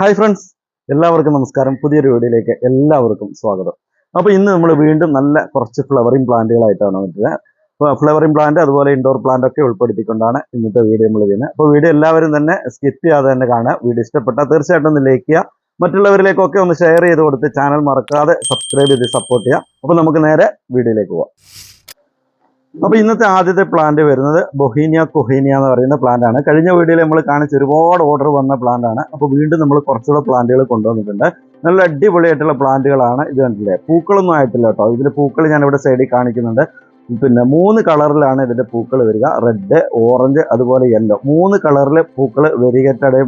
Hi friends എല്ലാവർക്കും നമസ്കാരം. പുതിയൊരു വീഡിയോയിലേക്ക് എല്ലാവർക്കും സ്വാഗതം. അപ്പോൾ ഇന്ന് നമ്മൾ വീണ്ടും നല്ല കുറച്ച് ഫ്ലവറിംഗ് പ്ലാന്റുകളായിട്ടാണ് വന്നിട്ടുള്ളത്. അപ്പോൾ ഫ്ലവറിംഗ് പ്ലാന്റ് അതുപോലെ ഇൻഡോർ പ്ലാന്റ് ഒക്കെ ഉൾപ്പെടുത്തിക്കൊണ്ടാണ് ഇന്നത്തെ വീഡിയോ നമ്മൾ ചെയ്യുന്നത്. അപ്പോൾ വീഡിയോ എല്ലാവരും തന്നെ സ്കിപ്പ് ചെയ്യാതെ തന്നെ കാണുക. വീഡിയോ ഇഷ്ടപ്പെട്ടാൽ തീർച്ചയായിട്ടും ഒന്ന് ലൈക്ക് ചെയ്യുക. മറ്റുള്ളവരിലേക്കൊക്കെ ഒന്ന് ഷെയർ ചെയ്ത് കൊടുത്ത് ചാനൽ മറക്കാതെ സബ്സ്ക്രൈബ് ചെയ്ത് സപ്പോർട്ട് ചെയ്യുക. അപ്പോൾ നമുക്ക് നേരെ വീഡിയോയിലേക്ക് പോവാം. അപ്പോൾ ഇന്നത്തെ ആദ്യത്തെ പ്ലാന്റ് വരുന്നത് ബൊഹീനിയ കൊഹീനിയ എന്ന് പറയുന്ന പ്ലാന്റ് ആണ്. കഴിഞ്ഞ വീഡിയോയിൽ നമ്മൾ കാണിച്ച ഒരുപാട് ഓർഡർ വന്ന പ്ലാന്റ് ആണ്. അപ്പോൾ വീണ്ടും നമ്മൾ കുറച്ചുകൂടെ പ്ലാന്റുകൾ കൊണ്ടുവന്നിട്ടുണ്ട്. നല്ല അടിപൊളിയായിട്ടുള്ള പ്ലാന്റുകളാണ് ഇത് കണ്ടില്ലേ? പൂക്കളൊന്നും ആയിട്ടില്ല കേട്ടോ. ഇതിൽ പൂക്കൾ ഞാൻ ഇവിടെ സൈഡിൽ കാണിക്കുന്നുണ്ട്. പിന്നെ മൂന്ന് കളറിലാണ് ഇതിന്റെ പൂക്കൾ വരിക. റെഡ് ഓറഞ്ച് അതുപോലെ യെല്ലോ മൂന്ന് കളറിൽ പൂക്കൾ വരികറ്റടെ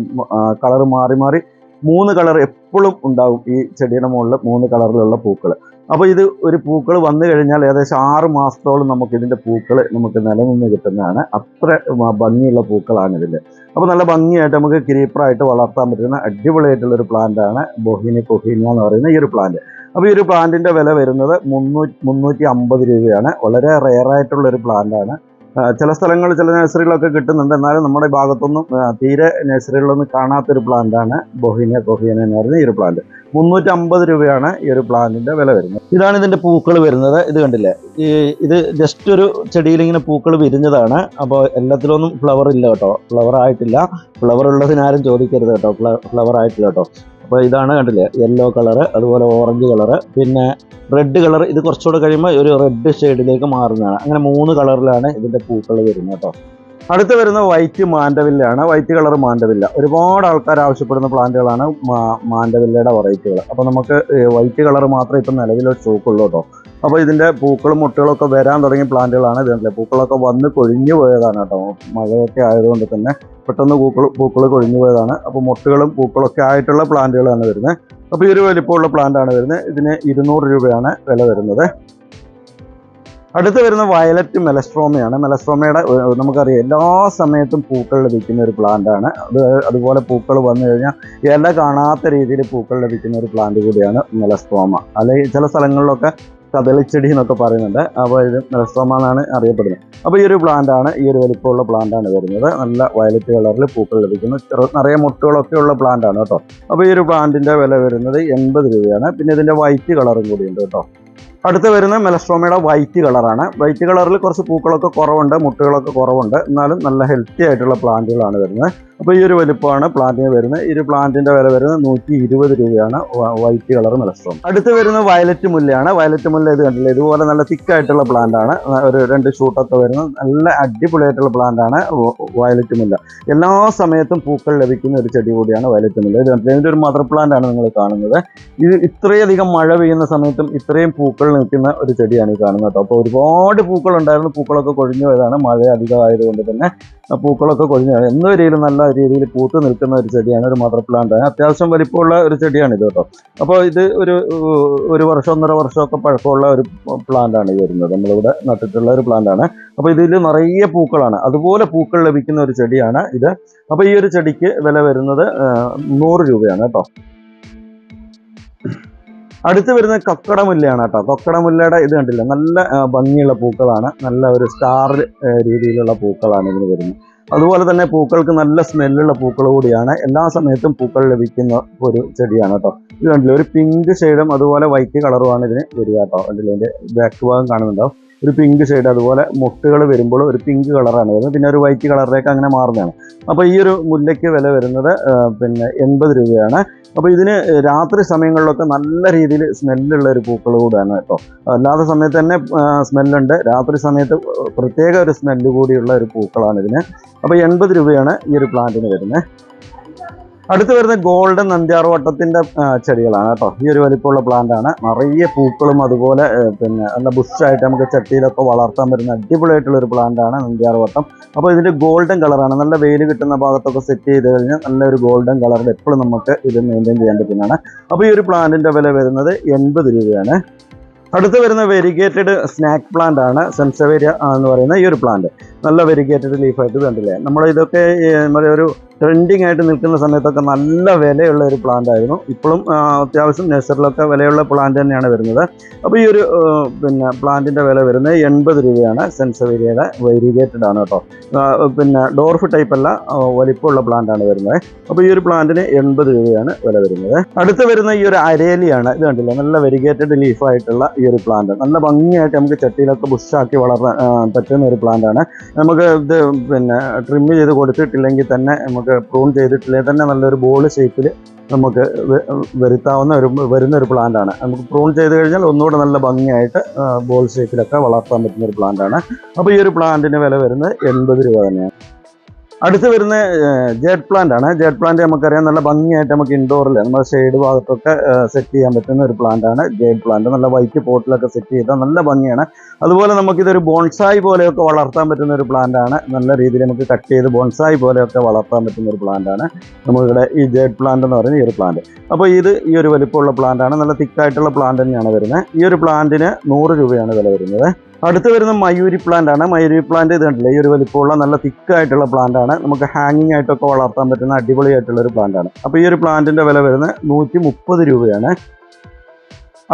കളർ മാറി മാറി മൂന്ന് കളർ എപ്പോഴും ഉണ്ടാവും ഈ ചെടിയുടെ മുകളിൽ മൂന്ന് കളറിലുള്ള പൂക്കൾ. അപ്പോൾ ഇത് ഒരു പൂക്കൾ വന്നു കഴിഞ്ഞാൽ ഏകദേശം ആറ് മാസത്തോളം നമുക്ക് ഇതിന്റെ പൂക്കൾ നമുക്ക് നിലനിന്ന് കിട്ടുന്നതാണ്. അത്ര ഭംഗിയുള്ള പൂക്കളാണ് ഇതിൽ അപ്പോൾ നല്ല ഭംഗിയായിട്ട് നമുക്ക് ക്രീപ്പറായിട്ട് വളർത്താൻ പറ്റുന്ന അടിപൊളിയായിട്ടുള്ള ഒരു പ്ലാന്റ് ആണ് ബൊഹീനി കൊഹീനിയ എന്ന് പറയുന്ന ഈ ഒരു പ്ലാന്റ് അപ്പോൾ ഈ ഒരു പ്ലാന്റിന്റെ വില വരുന്നത് മുന്നൂറ്റി മുന്നൂറ്റി അമ്പത് രൂപയാണ്. വളരെ പ്ലാന്റ് ആണ്. ചില സ്ഥലങ്ങളിൽ ചില നഴ്സറികളൊക്കെ കിട്ടുന്നുണ്ട്. എന്നാലും നമ്മുടെ ഭാഗത്തൊന്നും തീരെ നഴ്സറികളൊന്നും കാണാത്തൊരു പ്ലാന്റ് ആണ് ബൊഹീനിയ കൊഹീനിയ എന്ന് പറയുന്ന ഈ ഒരു പ്ലാന്റ് മുന്നൂറ്റി അമ്പത് രൂപയാണ് ഈ ഒരു പ്ലാന്റിന്റെ വില വരുന്നത്. ഇതാണ് ഇതിന്റെ പൂക്കൾ വരുന്നത്. ഇത് കണ്ടില്ലേ? ഈ ഇത് ജസ്റ്റ് ഒരു ചെടിയിൽ ഇങ്ങനെ പൂക്കൾ വിരിഞ്ഞതാണ്. അപ്പോൾ എല്ലാത്തിലൊന്നും ഫ്ലവർ ഇല്ല കേട്ടോ. ഫ്ലവർ ആയിട്ടില്ല. ഫ്ലവർ ഉള്ളതിനാരും ചോദിക്കരുത് കേട്ടോ. ഫ്ലവർ ആയിട്ടില്ല കേട്ടോ. അപ്പോൾ ഇതാണ് കണ്ടില്ലേ? യെല്ലോ കളറ് അതുപോലെ ഓറഞ്ച് കളറ് പിന്നെ റെഡ് കളർ ഇത് കുറച്ചുകൂടെ കഴിയുമ്പോൾ ഒരു റെഡ് ഷെയ്ഡിലേക്ക് മാറുന്നതാണ്. അങ്ങനെ മൂന്ന് കളറിലാണ് ഇതിന്റെ പൂക്കൾ വരുന്നത് കേട്ടോ. അടുത്ത് വരുന്ന വൈറ്റ് മാൻഡവില്ലയാണ്. White colour mandevilla. ഒരുപാട് ആൾക്കാർ ആവശ്യപ്പെടുന്ന പ്ലാന്റുകളാണ് മാൻഡവില്ലയുടെ വെറൈറ്റികൾ. അപ്പോൾ നമുക്ക് വൈറ്റ് കളർ മാത്രം ഇപ്പം നിലവിൽ സ്റ്റോക്കുള്ളൂ കേട്ടോ. അപ്പോൾ ഇതിന്റെ പൂക്കളും മുട്ടുകളും ഒക്കെ വരാൻ തുടങ്ങിയ പ്ലാന്റുകളാണ് ഇതിന്റെ പൂക്കളൊക്കെ വന്ന് കൊഴിഞ്ഞു പോയതാണ് കേട്ടോ. മഴയൊക്കെ ആയതുകൊണ്ട് തന്നെ പെട്ടെന്ന് പൂക്കൾ പൂക്കൾ കൊഴിഞ്ഞു പോയതാണ്. അപ്പോൾ മുട്ടുകളും പൂക്കളൊക്കെ ആയിട്ടുള്ള പ്ലാന്റുകളാണ് വരുന്നത്. അപ്പോൾ ഈ ഒരു വലിപ്പമുള്ള പ്ലാന്റ് ആണ് വരുന്നത്. ഇതിന് ഇരുന്നൂറ് രൂപയാണ് വില വരുന്നത്. അടുത്ത് വരുന്ന വയലറ്റ് മെലസ്ട്രോമയാണ്. മെലസ്ട്രോമയുടെ നമുക്കറിയാം എല്ലാ സമയത്തും പൂക്കൾ ലഭിക്കുന്ന ഒരു പ്ലാന്റ് ആണ്. അത് അതുപോലെ പൂക്കൾ വന്നു കഴിഞ്ഞാൽ ഇല കാണാത്ത രീതിയിൽ പൂക്കൾ ലഭിക്കുന്ന ഒരു പ്ലാന്റ് കൂടിയാണ് മെലസ്ട്രോമ. അല്ലെങ്കിൽ ചില സ്ഥലങ്ങളിലൊക്കെ കദളിച്ചെടി എന്നൊക്കെ പറയുന്നുണ്ട്. അപ്പോൾ ഇത് മെലസ്ട്രോമ എന്നാണ് അറിയപ്പെടുന്നത്. അപ്പോൾ ഈ ഒരു പ്ലാന്റ് ആണ് ഈ ഒരു വലിപ്പമുള്ള പ്ലാന്റ് ആണ് വരുന്നത്. നല്ല വയലറ്റ് കളറിൽ പൂക്കൾ ലഭിക്കുന്നു. നിറയെ മുട്ടുകളൊക്കെ ഉള്ള പ്ലാന്റ് ആണ് കേട്ടോ. അപ്പോൾ ഈ ഒരു പ്ലാന്റിന്റെ വില വരുന്നത് എൺപത് രൂപയാണ്. പിന്നെ ഇതിന്റെ വൈറ്റ് കളറും കൂടിയുണ്ട് കേട്ടോ. അടുത്ത് വരുന്ന മെലസ്ട്രോമയുടെ വൈറ്റ് കളറാണ്. വൈറ്റ് കളറിൽ കുറച്ച് പൂക്കളൊക്കെ കുറവുണ്ട് മുട്ടുകളൊക്കെ കുറവുണ്ട്. എന്നാലും നല്ല ഹെൽത്തി ആയിട്ടുള്ള പ്ലാന്റുകളാണ് വരുന്നത്. അപ്പോൾ ഈ ഒരു വലുപ്പമാണ് പ്ലാന്റിന് വരുന്നത്. ഈ ഒരു പ്ലാന്റിന്റെ വില വരുന്നത് നൂറ്റി ഇരുപത് രൂപയാണ് വൈറ്റ് കളർ മെലസ്ട്രോം അടുത്ത് വരുന്നത് വയലറ്റ് മുല്ലയാണ്. വയലറ്റ് മുല്ല ഇത് കണ്ടില്ല? ഇതുപോലെ നല്ല തിക്കായിട്ടുള്ള ആണ്. ഒരു രണ്ട് ഷൂട്ടൊക്കെ വരുന്ന നല്ല അടിപൊളിയായിട്ടുള്ള പ്ലാന്റ് ആണ് വയലറ്റ് മുല്ല. എല്ലാ സമയത്തും പൂക്കൾ ലഭിക്കുന്ന ഒരു ചെടി കൂടിയാണ് വയലറ്റ് മുല്ല. ഇത് കണ്ടില്ല? ഇതിന്റെ ഒരു മദർ പ്ലാന്റ് ആണ് നിങ്ങൾ കാണുന്നത്. ഇത് ഇത്രയധികം മഴ പെയ്യുന്ന സമയത്തും ഇത്രയും പൂക്കൾ നിൽക്കുന്ന ഒരു ചെടിയാണ് ഈ കാണുന്നത് കേട്ടോ. അപ്പോൾ ഒരുപാട് പൂക്കൾ ഉണ്ടായിരുന്നു. പൂക്കളൊക്കെ കൊഴിഞ്ഞു പോയതാണ്. മഴ അധികമായതുകൊണ്ട് തന്നെ പൂക്കളൊക്കെ കൊഴിഞ്ഞ എന്ന രീതിയിൽ നല്ല രീതിയിൽ പൂത്ത് നിൽക്കുന്ന ഒരു ചെടിയാണ് ഒരു മദർ പ്ലാന്റ് അത്യാവശ്യം വലിപ്പമുള്ള ഒരു ചെടിയാണ് ഇത് കേട്ടോ. അപ്പോൾ ഇത് ഒരു ഒരു വർഷം ഒന്നര വർഷമൊക്കെ പഴക്കമുള്ള ഒരു പ്ലാന്റാണ് ഈ വരുന്നത്. നമ്മളിവിടെ നട്ടിട്ടുള്ള ഒരു പ്ലാന്റാണ് അപ്പോൾ ഇതിൽ നിറയെ പൂക്കളാണ്. അതുപോലെ പൂക്കൾ ലഭിക്കുന്ന ഒരു ചെടിയാണ് ഇത്. അപ്പോൾ ഈ ഒരു ചെടിക്ക് വില വരുന്നത് നൂറ് രൂപയാണ് കേട്ടോ. അടുത്ത് വരുന്ന കക്കടമുല്ലയാണ് കേട്ടോ. കക്കടമുല്ലയുടെ ഇത് കണ്ടില്ല? നല്ല ഭംഗിയുള്ള പൂക്കളാണ്. നല്ല ഒരു സ്റ്റാർ രീതിയിലുള്ള പൂക്കളാണ് ഇതിന് വരുന്നത്. അതുപോലെ തന്നെ പൂക്കൾക്ക് നല്ല സ്മെല്ലുള്ള പൂക്കൾ കൂടിയാണ്. എല്ലാ സമയത്തും പൂക്കൾ ലഭിക്കുന്ന ഒരു ചെടിയാണ് കേട്ടോ. ഇത് കണ്ടില്ല? ഒരു പിങ്ക് ഷെയ്ഡും അതുപോലെ വൈറ്റ് കളറുമാണ് ഇതിന് വരിക കേട്ടോ. കണ്ടില്ല ഇതിന്റെ ബാക്ക് ഭാഗം കാണുന്നുണ്ടോ ഒരു പിങ്ക് ഷെയ്ഡ് അതുപോലെ മുട്ടുകൾ വരുമ്പോൾ ഒരു പിങ്ക് കളറാണ് വരുന്നത്. പിന്നെ ഒരു വൈറ്റ് കളറിലേക്ക് അങ്ങനെ മാറുന്നതാണ്. അപ്പോൾ ഈ ഒരു മുല്ലയ്ക്ക് വില വരുന്നത് പിന്നെ എൺപത് രൂപയാണ്. അപ്പോൾ ഇതിന് രാത്രി സമയങ്ങളിലൊക്കെ നല്ല രീതിയിൽ സ്മെല്ലുള്ള ഒരു പൂക്കൾ കൂടെയാണ് കേട്ടോ. അല്ലാത്ത സമയത്ത് തന്നെ സ്മെല്ലുണ്ട് രാത്രി സമയത്ത് പ്രത്യേക ഒരു സ്മെല്ല് കൂടിയുള്ള ഒരു പൂക്കളാണ് ഇതിന്. അപ്പോൾ എൺപത് രൂപയാണ് ഈ ഒരു പ്ലാന്റിന് വരുന്നത്. അടുത്ത് വരുന്ന ഗോൾഡൻ നന്ദ്യാർവട്ടത്തിന്റെ വട്ടത്തിന്റെ ചെടികളാണ് കേട്ടോ. ഈ ഒരു വലിപ്പമുള്ള പ്ലാന്റ് ആണ്. നിറയെ പൂക്കളും അതുപോലെ പിന്നെ നല്ല ബുഷായിട്ട് നമുക്ക് ചട്ടിയിലൊക്കെ വളർത്താൻ പറ്റുന്ന അടിപൊളിയായിട്ടുള്ള ഒരു പ്ലാന്റ് ആണ് നന്ദ്യാർവട്ടം അപ്പോൾ ഇതിന്റെ ഗോൾഡൻ കളറാണ് നല്ല വെയിൽ കിട്ടുന്ന ഭാഗത്തൊക്കെ സെറ്റ് ചെയ്ത് കഴിഞ്ഞാൽ നല്ലൊരു ഗോൾഡൻ കളറിൽ എപ്പോഴും നമുക്ക് ഇത് മെയിന്റെയിൻ ചെയ്യാൻ പറ്റുന്നതാണ്. അപ്പോൾ ഈ ഒരു പ്ലാന്റിന്റെ വില വരുന്നത് എൺപത് രൂപയാണ്. അടുത്ത് വരുന്ന വെരിഗേറ്റഡ് സ്നാക്ക് പ്ലാന്റ് ആണ് സെൻസവേരിയ എന്ന് പറയുന്ന ഈ ഒരു പ്ലാന്റ് നല്ല വെരിഗേറ്റഡ് ലീഫായിട്ട് കണ്ടില്ലേ? നമ്മൾ ഇതൊക്കെ ഒരു ട്രെൻഡിങ് ആയിട്ട് നിൽക്കുന്ന സമയത്തൊക്കെ നല്ല വിലയുള്ള ഒരു പ്ലാന്റ് ആയിരുന്നു. ഇപ്പോഴും അത്യാവശ്യം നഴ്സറിലൊക്കെ വിലയുള്ള പ്ലാന്റ് തന്നെയാണ് വരുന്നത്. അപ്പോൾ ഈ ഒരു പിന്നെ പ്ലാന്റിന്റെ വില വരുന്നത് എൺപത് രൂപയാണ്. സെൻസവേരിയയുടെ വൈരിഗേറ്റഡ് ആണ് കേട്ടോ. പിന്നെ ഡോർഫ് ടൈപ്പ് അല്ല വലിപ്പമുള്ള പ്ലാന്റ് ആണ് വരുന്നത്. അപ്പോൾ ഈ ഒരു പ്ലാന്റിന് എൺപത് രൂപയാണ് വില വരുന്നത്. അടുത്ത് വരുന്ന ഈ ഒരു അരേലിയാണ്. ഇത് കണ്ടില്ല? നല്ല വെരിഗേറ്റഡ് ലീഫായിട്ടുള്ള ഈ ഒരു പ്ലാന്റ് നല്ല ഭംഗിയായിട്ട് നമുക്ക് ചട്ടിയിലൊക്കെ ബുഷാക്കി വളർത്താൻ പറ്റുന്ന ഒരു പ്ലാന്റ് ആണ്. നമുക്ക് ഇത് പിന്നെ ട്രിം ചെയ്ത് കൊടുത്തിട്ടില്ലെങ്കിൽ തന്നെ നമുക്ക് പ്രൂൺ ചെയ്തിട്ടില്ലെങ്കിൽ തന്നെ നല്ലൊരു ബോൾ ഷേപ്പിൽ നമുക്ക് വരുത്താവുന്ന ഒരു വരുന്ന ഒരു പ്ലാന്റ് ആണ്. നമുക്ക് പ്രൂൺ ചെയ്ത് കഴിഞ്ഞാൽ ഒന്നുകൂടെ നല്ല ഭംഗിയായിട്ട് ബോൾ ഷേപ്പിലൊക്കെ വളർത്താൻ പറ്റുന്ന ഒരു പ്ലാന്റ് ആണ്. അപ്പോൾ ഈ ഒരു പ്ലാന്റിന് വില വരുന്നത് എൺപത് രൂപ തന്നെയാണ്. അടുത്ത് വരുന്ന ജെഡ് പ്ലാന്റ് ആണ്. ജെഡ് പ്ലാന്റ് നമുക്കറിയാം നല്ല ഭംഗിയായിട്ട് നമുക്ക് ഇൻഡോറിൽ നമ്മുടെ ഷെയ്ഡ് ഭാഗത്തൊക്കെ സെറ്റ് ചെയ്യാൻ പറ്റുന്ന ഒരു പ്ലാന്റ് ആണ്. ജെഡ് പ്ലാന്റ് നല്ല വൈറ്റ് പോട്ടിലൊക്കെ സെറ്റ് ചെയ്താൽ നല്ല ഭംഗിയാണ്. അതുപോലെ നമുക്കിതൊരു ബോൺസായി പോലെയൊക്കെ വളർത്താൻ പറ്റുന്ന ഒരു പ്ലാന്റ് ആണ്. നല്ല രീതിയിൽ നമുക്ക് കട്ട് ചെയ്ത് ബോൺസായി പോലെയൊക്കെ വളർത്താൻ പറ്റുന്ന ഒരു പ്ലാന്റ് ആണ്. നമുക്കിവിടെ ഈ ജെഡ് പ്ലാന്റ് എന്ന് പറയുന്ന ഈ ഒരു പ്ലാന്റ് അപ്പോൾ ഇത് ഈ ഒരു വലിപ്പമുള്ള പ്ലാന്റ് ആണ്. നല്ല തിക്കായിട്ടുള്ള പ്ലാന്റ് തന്നെയാണ് വരുന്നത്. ഈ ഒരു പ്ലാന്റിന് നൂറ് രൂപയാണ് വില വരുന്നത്. അടുത്ത് വരുന്ന മയൂരി പ്ലാന്റ് ആണ്. മയൂരി പ്ലാന്റ് ഇത് ഈ ഒരു വലിപ്പമുള്ള നല്ല തിക്ക് ആയിട്ടുള്ള പ്ലാന്റ് ആണ്. നമുക്ക് ഹാങ്ങിങ് ആയിട്ടൊക്കെ വളർത്താൻ പറ്റുന്ന അടിപൊളിയായിട്ടുള്ള ഒരു പ്ലാന്റ് ആണ്. അപ്പോൾ ഈ ഒരു പ്ലാന്റിന്റെ വില വരുന്നത് നൂറ്റി മുപ്പത് രൂപയാണ്.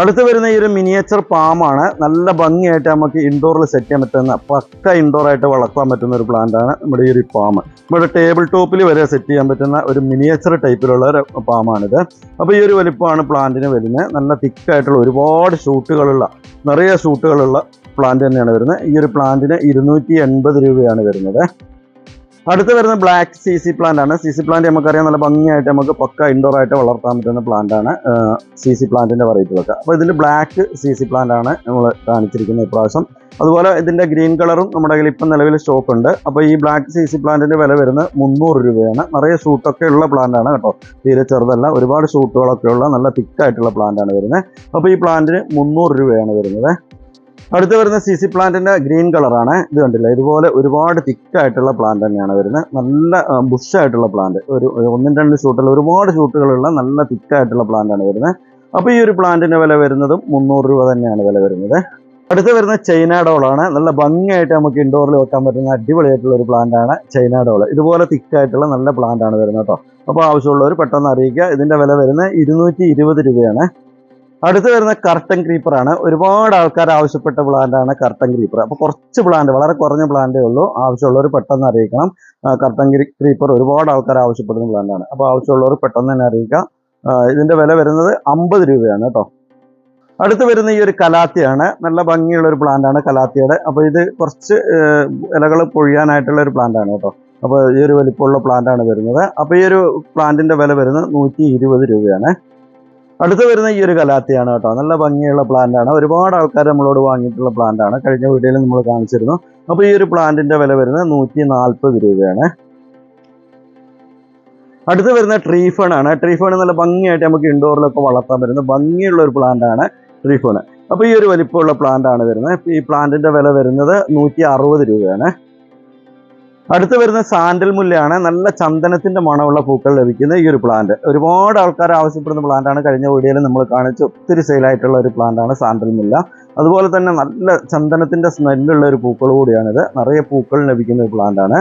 അടുത്ത് വരുന്ന ഈ ഒരു മിനിയേച്ചർ പാമാണ് നല്ല ഭംഗിയായിട്ട് നമുക്ക് ഇൻഡോറിൽ സെറ്റ് ചെയ്യാൻ പറ്റുന്ന പക്ക ഇൻഡോർ ആയിട്ട് വളർത്താൻ പറ്റുന്ന ഒരു പ്ലാന്റ് ആണ് നമ്മുടെ ഈ ഒരു പാം നമ്മുടെ ടേബിൾ ടോപ്പിൽ വരെ സെറ്റ് ചെയ്യാൻ പറ്റുന്ന ഒരു മിനിയേച്ചർ ടൈപ്പിലുള്ള ഒരു പാമാണിത് അപ്പോൾ ഈ ഒരു വലിപ്പമാണ് പ്ലാന്റിന് വരുന്നത്. നല്ല തിക്കായിട്ടുള്ള ഒരുപാട് ഷൂട്ടുകളുള്ള നിറയെ ഷൂട്ടുകളുള്ള പ്ലാന്റ് തന്നെയാണ് വരുന്നത്. ഈ ഒരു പ്ലാന്റിന് ഇരുന്നൂറ്റി എൺപത് രൂപയാണ് വരുന്നത്. അടുത്ത് വരുന്ന ബ്ലാക്ക് സി സി പ്ലാന്റ് ആണ്. സി സി പ്ലാന്റ് നമുക്കറിയാം നല്ല ഭംഗിയായിട്ട് നമുക്ക് പക്ക ഇൻഡോർ ആയിട്ട് വളർത്താൻ പറ്റുന്ന പ്ലാന്റ് ആണ്. സി സി പ്ലാന്റിന്റെ വെറൈറ്റികളൊക്കെ അപ്പോൾ ഇതിൽ ബ്ലാക്ക് സി സി പ്ലാന്റ് ആണ് നമ്മൾ കാണിച്ചിരിക്കുന്നത് ഇപ്രാവശ്യം. അതുപോലെ ഇതിന്റെ ഗ്രീൻ കളറും നമ്മുടെ കയ്യിൽ ഇപ്പം നിലവിൽ സ്റ്റോക്ക് ഉണ്ട്. അപ്പോൾ ഈ ബ്ലാക്ക് സി സി പ്ലാന്റിന്റെ വില വരുന്നത് മുന്നൂറ് രൂപയാണ്. നിറയെ ഷൂട്ടൊക്കെ ഉള്ള പ്ലാന്റ് ആണ് കേട്ടോ. തീരെ ചെറുതല്ല. ഒരുപാട് ഷൂട്ടുകളൊക്കെ ഉള്ള നല്ല തിക്കായിട്ടുള്ള പ്ലാന്റ് ആണ് വരുന്നത്. അപ്പോൾ ഈ പ്ലാന്റിന് മുന്നൂറ് രൂപയാണ് വരുന്നത്. അടുത്ത് വരുന്ന സി സി പ്ലാന്റിന്റെ ഗ്രീൻ കളറാണ്. ഇത് കണ്ടില്ല? ഇതുപോലെ ഒരുപാട് തിക്കായിട്ടുള്ള പ്ലാന്റ് തന്നെയാണ് വരുന്നത്. നല്ല ബുഷായിട്ടുള്ള പ്ലാന്റ് ഒരു ഒന്നും രണ്ട് ഷൂട്ടുകൾ ഒരുപാട് ഷൂട്ടുകളുള്ള നല്ല തിക്കായിട്ടുള്ള പ്ലാന്റ് ആണ് വരുന്നത്. അപ്പോൾ ഈ ഒരു പ്ലാന്റിന്റെ വില വരുന്നതും മുന്നൂറ് രൂപ തന്നെയാണ് വില വരുന്നത്. അടുത്ത് വരുന്ന ചൈന ഡോളാണ് നല്ല ഭംഗിയായിട്ട് നമുക്ക് ഇൻഡോറിൽ വെക്കാൻ പറ്റുന്ന അടിപൊളിയായിട്ടുള്ള ഒരു പ്ലാന്റ് ആണ് ചൈന ഡോൾ. ഇതുപോലെ തിക്കായിട്ടുള്ള നല്ല പ്ലാന്റ് ആണ് വരുന്നത് കേട്ടോ. അപ്പോൾ ആവശ്യമുള്ളവർ പെട്ടെന്ന് അറിയിക്കുക. ഇതിന്റെ വില വരുന്നത് ഇരുന്നൂറ്റി രൂപയാണ്. അടുത്ത് വരുന്ന കർട്ടൻ ക്രീപ്പർ ആണ്. ഒരുപാട് ആൾക്കാർ ആവശ്യപ്പെട്ട പ്ലാന്റ് ആണ് കർട്ടൻ ക്രീപ്പർ അപ്പോൾ കുറച്ച് പ്ലാന്റ് വളരെ കുറഞ്ഞ പ്ലാന്റേ ഉള്ളൂ. ആവശ്യമുള്ളവർ പെട്ടെന്ന് അറിയിക്കണം. കർട്ടൻ ക്രീപ്പർ ഒരുപാട് ആൾക്കാർ ആവശ്യപ്പെടുന്ന പ്ലാന്റ് ആണ്. അപ്പോൾ ആവശ്യമുള്ളവർ പെട്ടെന്ന് തന്നെ അറിയിക്കുക ഇതിന്റെ വില വരുന്നത് അമ്പത് രൂപയാണ് കേട്ടോ. അടുത്ത് വരുന്ന ഈ ഒരു കലാത്തിയാണ്. നല്ല ഭംഗിയുള്ള ഒരു പ്ലാന്റ് ആണ് കലാത്തിയുടെ. അപ്പോൾ ഇത് കുറച്ച് ഇലകൾ പൊഴിയാനായിട്ടുള്ള ഒരു പ്ലാന്റ് ആണ് കേട്ടോ. അപ്പോൾ ഈ ഒരു വലിപ്പമുള്ള പ്ലാന്റ് ആണ് വരുന്നത്. അപ്പോൾ ഈ ഒരു പ്ലാന്റിന്റെ വില വരുന്നത് നൂറ്റി രൂപയാണ്. അടുത്ത് വരുന്ന ഈ ഒരു കലാത്തിയാണ് കേട്ടോ. നല്ല ഭംഗിയുള്ള പ്ലാന്റ് ആണ്. ഒരുപാട് ആൾക്കാർ നമ്മളോട് വാങ്ങിയിട്ടുള്ള പ്ലാന്റ് ആണ്. കഴിഞ്ഞ വീഡിയോയിൽ നമ്മൾ കാണിച്ചിരുന്നു. അപ്പോൾ ഈ ഒരു പ്ലാന്റിന്റെ വില വരുന്നത് നൂറ്റി നാൽപ്പത് രൂപയാണ്. അടുത്ത് വരുന്ന ട്രീഫോൺ ആണ്. ട്രീഫോൺ നല്ല ഭംഗിയായിട്ട് നമുക്ക് ഇൻഡോറിലൊക്കെ വളർത്താൻ പറ്റുന്ന ഭംഗിയുള്ള ഒരു പ്ലാന്റ് ആണ് ട്രീഫേൺ അപ്പോൾ ഈ ഒരു വലിപ്പമുള്ള പ്ലാന്റ് ആണ് വരുന്നത്. ഈ പ്ലാന്റിന്റെ വില വരുന്നത് നൂറ്റി രൂപയാണ്. അടുത്ത് വരുന്ന സാൻഡൽ മുല്ലയാണ്. നല്ല ചന്ദനത്തിന്റെ മണമുള്ള പൂക്കൾ ലഭിക്കുന്ന ഈ ഒരു പ്ലാന്റ് ഒരുപാട് ആൾക്കാർ ആവശ്യപ്പെടുന്ന പ്ലാന്റാണ് കഴിഞ്ഞ വീഡിയോയിൽ നമ്മൾ കാണിച്ച്. ഒത്തിരി സെയിലായിട്ടുള്ള ഒരു പ്ലാന്റാണ് സാൻഡൽ മുല്ല. അതുപോലെ തന്നെ നല്ല ചന്ദനത്തിന്റെ സ്മെല്ലുള്ള ഒരു പൂക്കൾ കൂടിയാണിത്. നിറയെ പൂക്കൾ ലഭിക്കുന്ന ഒരു പ്ലാന്റ് ആണ്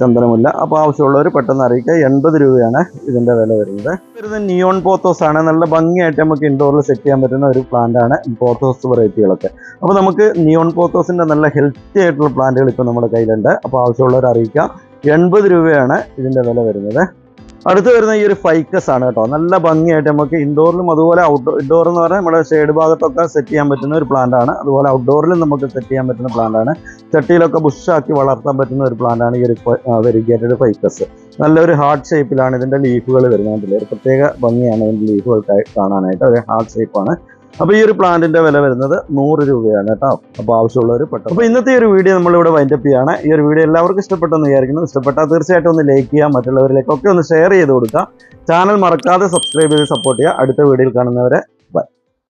ചന്ദനമുല്ല. അപ്പോൾ ആവശ്യമുള്ളവർ പെട്ടെന്ന് അറിയിക്കുക എൺപത് രൂപയാണ് ഇതിന്റെ വില വരുന്നത്. വരുന്നത് നിയോൺ പോത്തോസ് ആണ്. നല്ല ഭംഗിയായിട്ട് നമുക്ക് ഇൻഡോറിൽ സെറ്റ് ചെയ്യാൻ പറ്റുന്ന ഒരു പ്ലാന്റാണ് പോത്തോസ് വെറൈറ്റികളൊക്കെ അപ്പോൾ നമുക്ക് നിയോൺ പോത്തോസിന്റെ നല്ല ഹെൽത്തി ആയിട്ടുള്ള പ്ലാന്റുകൾ ഇപ്പോൾ നമ്മുടെ കയ്യിലുണ്ട്. അപ്പോൾ ആവശ്യമുള്ളവർ അറിയിക്കുക എൺപത് രൂപയാണ് ഇതിന്റെ വില വരുന്നത്. അടുത്ത് വരുന്ന ഈ ഒരു ഫൈക്കസ് ആണ് കേട്ടോ. നല്ല ഭംഗിയായിട്ട് നമുക്ക് ഇൻഡോറിലും അതുപോലെ ഔട്ട്ഡോർ ഇൻഡോർ എന്ന് പറഞ്ഞാൽ നമ്മുടെ ഷെയ്ഡ് ഭാഗത്തൊക്കെ സെറ്റ് ചെയ്യാൻ പറ്റുന്ന ഒരു പ്ലാന്റ് ആണ്. അതുപോലെ ഔട്ട്ഡോറിലും നമുക്ക് സെറ്റ് ചെയ്യാൻ പറ്റുന്ന പ്ലാന്റ് ആണ്. ചട്ടിയിലൊക്കെ ബുഷാക്കി വളർത്താൻ പറ്റുന്ന ഒരു പ്ലാന്റ് ആണ് ഈ ഒരു വെരിഗേറ്റഡ് ഫൈക്കസ് നല്ലൊരു ഹാർട്ട് ഷേപ്പിലാണ് ഇതിന്റെ ലീഫുകൾ വരുന്നത്? ഒരു പ്രത്യേക ഭംഗിയാണ് ഇതിന്റെ ലീഫുകൾ കാണാനായിട്ട്. ഒരു ഹാർട്ട് ഷേപ്പാണ് അപ്പോൾ ഈ ഒരു പ്ലാന്റിന്റെ വില വരുന്നത് നൂറ് രൂപയാണ് കേട്ടോ. അപ്പോൾ ആവശ്യമുള്ളവർ പെട്ടെന്ന് അപ്പോൾ ഇന്നത്തെ ഒരു വീഡിയോ നമ്മളിവിടെ വൈൻഡപ്പ് ചെയ്യാണ്. ഈ ഒരു വീഡിയോ എല്ലാവർക്കും ഇഷ്ടപ്പെട്ടെന്ന് വിചാരിക്കുന്നു. ഇഷ്ടപ്പെട്ടാൽ തീർച്ചയായിട്ടും ഒന്ന് ലൈക്ക് ചെയ്യുക മറ്റുള്ളവരിലേക്കൊക്കെ ഒന്ന് ഷെയർ ചെയ്ത് കൊടുക്കുക. ചാനൽ മറക്കാതെ സബ്സ്ക്രൈബ് ചെയ്ത് സപ്പോർട്ട് ചെയ്യുക. അടുത്ത വീഡിയോയിൽ കാണുന്നവരെ